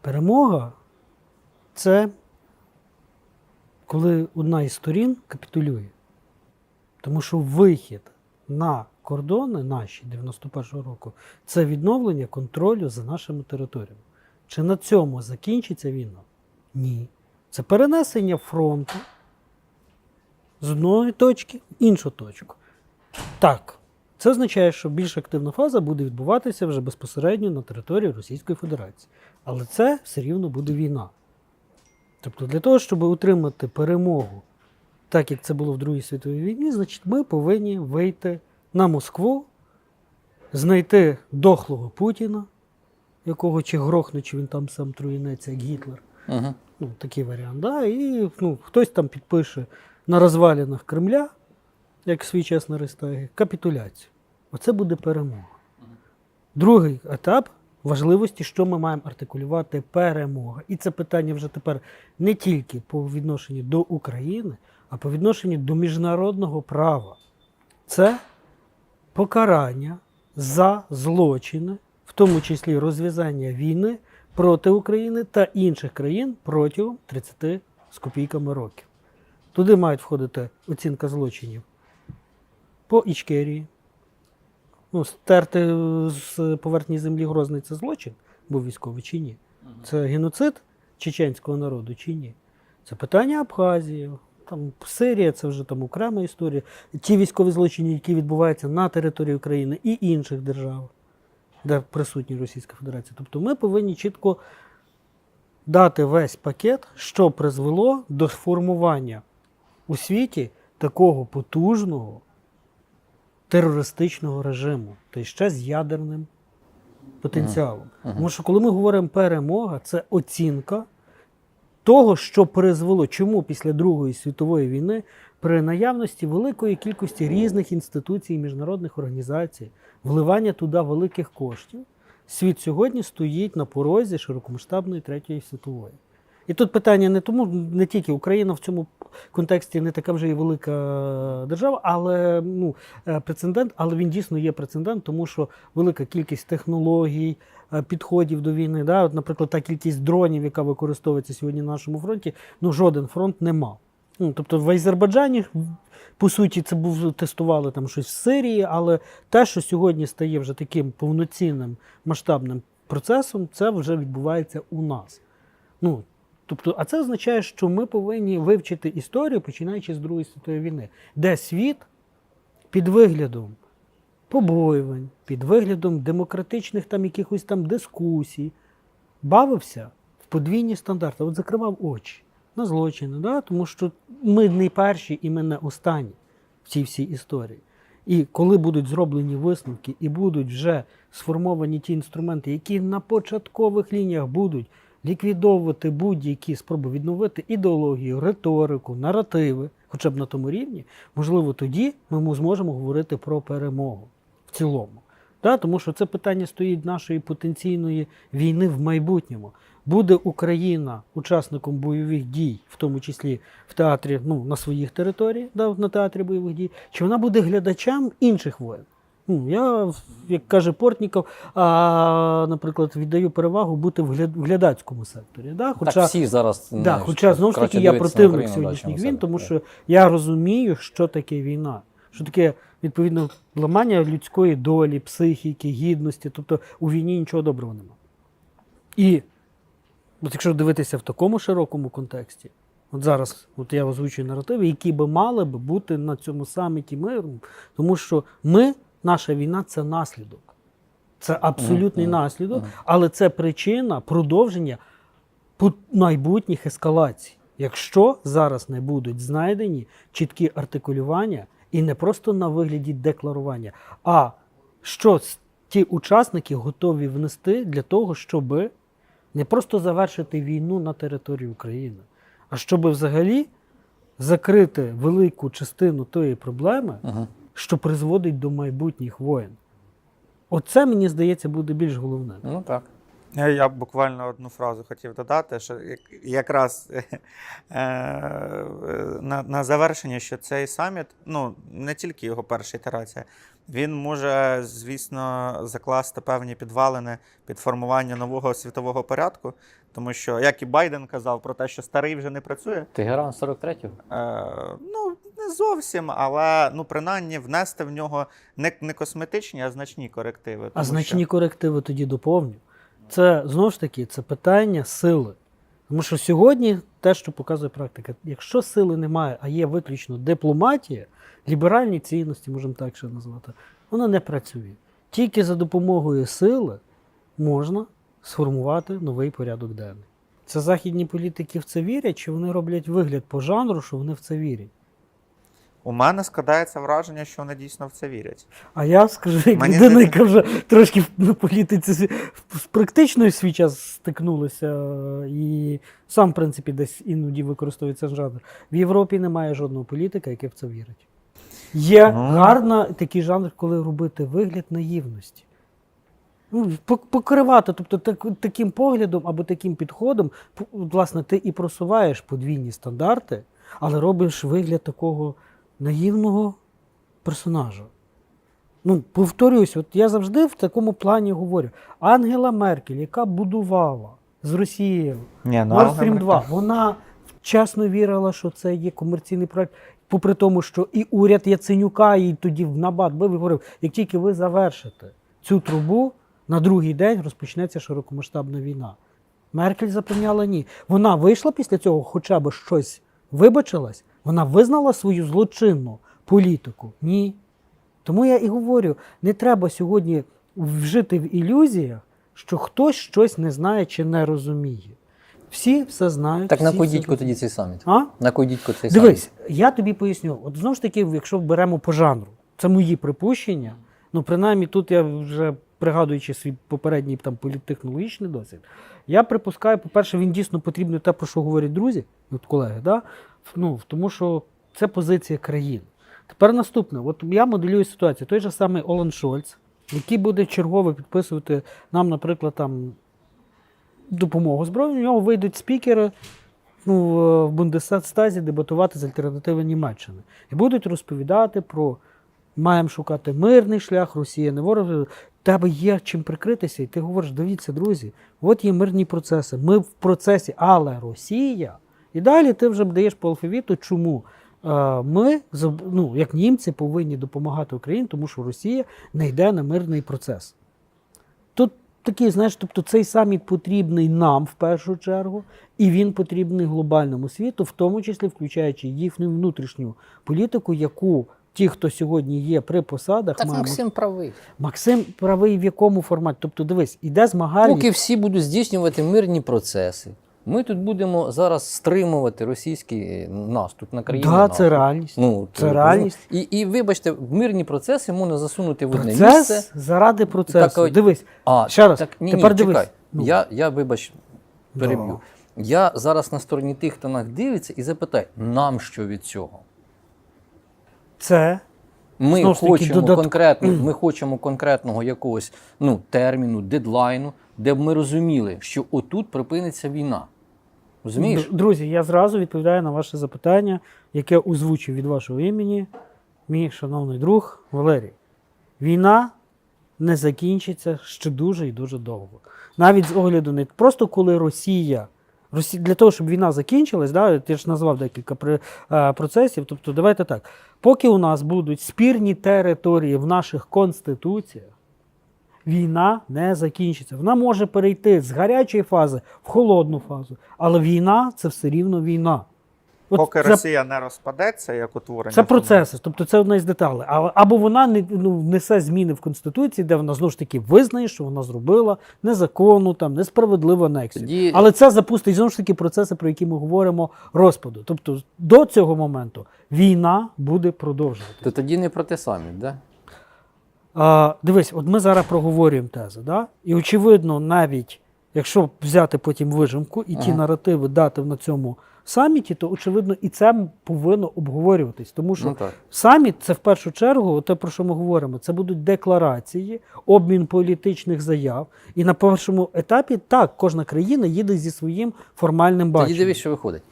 Перемога це коли одна із сторін капітулює. Тому що вихід на кордони наші 91-го року це відновлення контролю за нашими територіями. Чи на цьому закінчиться війна? Ні. Це перенесення фронту з одної точки в іншу точку. Так, це означає, що більш активна фаза буде відбуватися вже безпосередньо на території Російської Федерації. Але це все рівно буде війна. Тобто, для того, щоб утримати перемогу, так як це було в Другій світовій війні, значить, ми повинні вийти на Москву, знайти дохлого Путіна, якого чи грохне, чи він там сам труїнеться, як Гітлер. Угу. Ну, такий варіант. Да? І ну, хтось там підпише на розвалінах Кремля, як свій час на Рейхстагі, капітуляцію. Оце буде перемога. Другий етап важливості, що ми маємо артикулювати перемога. І це питання вже тепер не тільки по відношенню до України, а по відношенню до міжнародного права. Це покарання за злочини, в тому числі розв'язання війни проти України та інших країн протягом 30 з копійками років. Туди мають входити оцінка злочинів по Ічкерії. Ну, стерти з поверхні землі Грозний це злочин, був військовий чи ні? Це геноцид чеченського народу чи ні? Це питання Абхазії. Там Сирія це вже там окрема історія. Ті військові злочини, які відбуваються на території України і інших держав, де присутня Російська Федерація. Тобто ми повинні чітко дати весь пакет, що призвело до сформування у світі такого потужного терористичного режиму, й ще з ядерним потенціалом. Тому що коли ми говоримо перемога, це оцінка того, що призвело, чому після Другої світової війни при наявності великої кількості різних інституцій і міжнародних організацій, вливання туди великих коштів, світ сьогодні стоїть на порозі широкомасштабної третьої світової. І тут питання не тому, не тільки Україна в цьому контексті не така вже і велика держава, але ну, е, прецедент, але він дійсно є прецедент, тому що велика кількість технологій, е, підходів до війни. Да? От, наприклад, та кількість дронів, яка використовується сьогодні на нашому фронті, ну жоден фронт не мав. Ну, тобто в Азербайджані, по суті, це був тестували там щось в Сирії, але те, що сьогодні стає вже таким повноцінним масштабним процесом, це вже відбувається у нас. Ну, тобто, а це означає, що ми повинні вивчити історію, починаючи з Другої світової війни, де світ під виглядом побоювань, під виглядом демократичних там якихось там дискусій, бавився в подвійні стандарти, от закривав очі на злочини, да? тому що ми не перші і ми не останні в цій всій історії. І коли будуть зроблені висновки і будуть вже сформовані ті інструменти, які на початкових лініях будуть ліквідовувати будь-які спроби відновити ідеологію, риторику, наративи, хоча б на тому рівні, можливо, тоді ми зможемо говорити про перемогу в цілому. Да? Тому що це питання стоїть нашої потенційної війни в майбутньому. Буде Україна учасником бойових дій, в тому числі в театрі, ну, на своїх територіях, да, на театрі бойових дій, чи вона буде глядачем інших воєн? Ну, я, як каже Портніков, а, наприклад, віддаю перевагу бути в глядацькому секторі. Да? так всі зараз Да, знаєш, хоча знову ж таки я противник Україну, сьогоднішніх війн, тому Так. що я розумію, що таке війна, що таке відповідно ламання людської долі, психіки, гідності. Тобто у війні нічого доброго нема. І от якщо дивитися в такому широкому контексті, от зараз от я озвучую наративи, які би мали би бути на цьому саміті миру, тому що ми, наша війна це наслідок. Це абсолютний Мгм, мгм, наслідок, але це причина продовження майбутніх ескалацій. Якщо зараз не будуть знайдені чіткі артикулювання і не просто на вигляді декларування, а що ті учасники готові внести для того, щоб не просто завершити війну на території України, а щоб взагалі закрити велику частину тої проблеми, Мгм. Що призводить до майбутніх воєн. Оце, мені здається, буде більш головне. Ну так. Е, Я буквально одну фразу хотів додати, що якраз е, на, на завершення, що цей саміт, ну не тільки його перша ітерація, він може, звісно, закласти певні підвалини під формування нового світового порядку, тому що, як і Байден казав про те, що старий вже не працює, Тегеран 43-го? Е, ну, не зовсім, але ну, принаймні внести в нього не, не косметичні, а значні корективи. А значні що- корективи тоді доповню. Це знову ж таки це питання сили. Тому що сьогодні те, що показує практика, якщо сили немає, а є виключно дипломатія, ліберальні цінності, можемо так ще назвати, вона не працює. Тільки за допомогою сили можна сформувати новий порядок денний. Це західні політики в це вірять, чи вони роблять вигляд по жанру, що вони в це вірять? У мене складається враження, що вони дійсно в це вірять. А я скажу, як Мені людина, яка вже трошки на політиці з- з практичною свій час стикнулася, е, і сам, в принципі, десь іноді використовує цей жанр. В Європі немає жодного політика, який в це вірить. Є Ну. гарна такий жанр, коли робити вигляд наївності. Ну, пок- покривати, тобто так, таким поглядом або таким підходом, п- власне, ти і просуваєш подвійні стандарти, але робиш вигляд такого наївного персонажа. Ну, повторюсь, от я завжди в такому плані говорю. Ангела Меркель, яка будувала з Росією ну, Nord Stream 2, вона чесно вірила, що це є комерційний проект. Попри тому, що і уряд Яценюка їй тоді в набат бив і говорив, як тільки ви завершите цю трубу, на другий день розпочнеться широкомасштабна війна. Меркель запевняла ні. Вона вийшла після цього, хоча б щось вибачилась, вона визнала свою злочинну політику. Ні. Тому я і говорю: не треба сьогодні вжити в ілюзіях, що хтось щось не знає чи не розуміє. Всі все знають. Так на дідько тоді цей саміт? А? На кой дідько цей Дивись, я тобі поясню. От знову ж таки, якщо беремо по жанру, це мої припущення. Ну, принаймні, тут я вже пригадуючи свій попередній там політтехнологічний досвід, я припускаю, по-перше, він дійсно потрібний те, про що говорять друзі, от колеги, да? ну, тому що це позиція країн. Тепер наступне, от я моделюю ситуацію. Той же самий Олан Шольц, який буде чергово підписувати нам, наприклад, там допомогу збройну, у нього вийдуть спікери ну, в- Бундесстазі дебатувати з альтернативи Німеччини. І будуть розповідати про маємо шукати мирний шлях, Росія не ворог. Тебе є чим прикритися, і ти говориш, дивіться, друзі, от є мирні процеси. Ми в процесі, але Росія. І далі ти вже даєш по алфавіту, чому е, ми, ну, як німці, повинні допомагати Україні, тому що Росія не йде на мирний процес. Тут такий, знаєш, тобто цей саміт потрібний нам в першу чергу, і він потрібний глобальному світу, в тому числі включаючи їхню внутрішню політику, яку ті, хто сьогодні є при посадах, Так маємо. Максим правий. Максим правий в якому форматі? Тобто, дивись, іде змагальність. Поки всі будуть здійснювати мирні процеси, ми тут будемо зараз стримувати російський е, наступ на країну. Да, це реальність. Ну, Це то- реальність. І, і вибачте, мирні процеси можна засунути в одне Процес місце. заради процесу. Так, дивись, А, Ще раз, Так, ні, тепер ні, дивись. чекай. Ну. Я, я, вибач, переб'ю. Я зараз на стороні тих, хто нас дивиться, і запитаю, нам що від цього? це Ми хочемо додат- конкретно, ми хочемо конкретного якогось ну, терміну, дедлайну, де б ми розуміли, що отут припиниться війна. Розумієш? Друзі, я зразу відповідаю на ваше запитання, яке озвучив від вашого імені мій шановний друг Валерій. Війна не закінчиться ще дуже і дуже довго. Навіть з огляду не просто коли Росія. Для того, щоб війна закінчилась, да, ти ж назвав декілька е, процесів. Тобто, давайте так. Поки у нас будуть спірні території в наших конституціях, війна не закінчиться. Вона може перейти з гарячої фази в холодну фазу, але війна це все рівно війна. От Поки це, Росія не розпадеться як утворення. це процеси, тобто це одна із деталей. А- Або вона не ну, внесе зміни в конституції, де вона знову ж таки визнає, що вона зробила незаконну, там несправедливу анексію. Тоді- Але це запустить знову ж таки процеси, про які ми говоримо, розпаду. Тобто до цього моменту війна буде продовжуватися. То тоді не про те самі, да? А, дивись, от ми зараз проговорюємо тези, да? і очевидно, навіть якщо взяти потім вижимку і ті Ага. наративи дати на цьому саміті, то очевидно і це повинно обговорюватись. Тому що Ну саміт це в першу чергу, те, про що ми говоримо, це будуть декларації, обмін політичних заяв. І на першому етапі так, кожна країна їде зі своїм формальним Тоді баченням. дивись, що виходить.